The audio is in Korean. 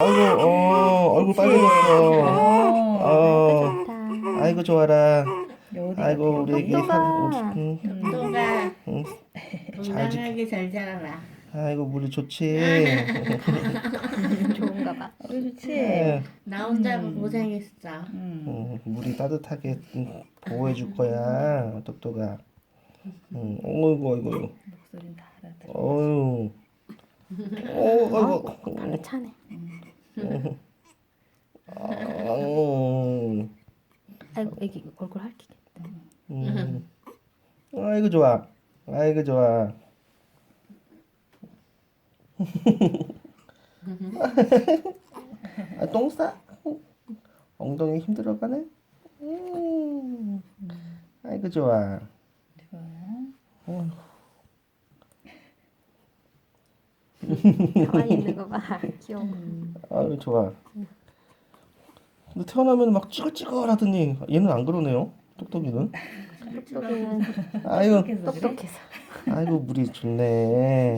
아이고, 어, 얼굴 빨개졌어. 어. 아이고, 좋아라. 아이고, 우리 애기 똑똑아. 사, 응, 또가 응. 건강하게 잘 자라라. 아이고, 물이 좋지. 좋은가 봐. 우리 좋지. 예. 나 혼자 음. 고생했어. 음. 응, 물이 따뜻하게 응, 보호해줄 거야, 똑똑아. 응, 어이구, 어이구, 어이구. 목소리는 다 알아들어. 어휴. 어, 아이고. 차네. 아우. 아이고 애기 얼굴 핥히겠다. 음. 아이고 좋아. 아이고 좋아. 아, 똥 싸? 엉덩이 힘들어가네? 음. 아이고 좋아. 가만히 있는 거 봐. 귀여워. 아유 좋아. 근데 태어나면 막 찌글찌글 하더니 얘는 안 그러네요. 똑똑이는. 똑똑이는 아유? 똑똑해서. 아이고 물이 좋네.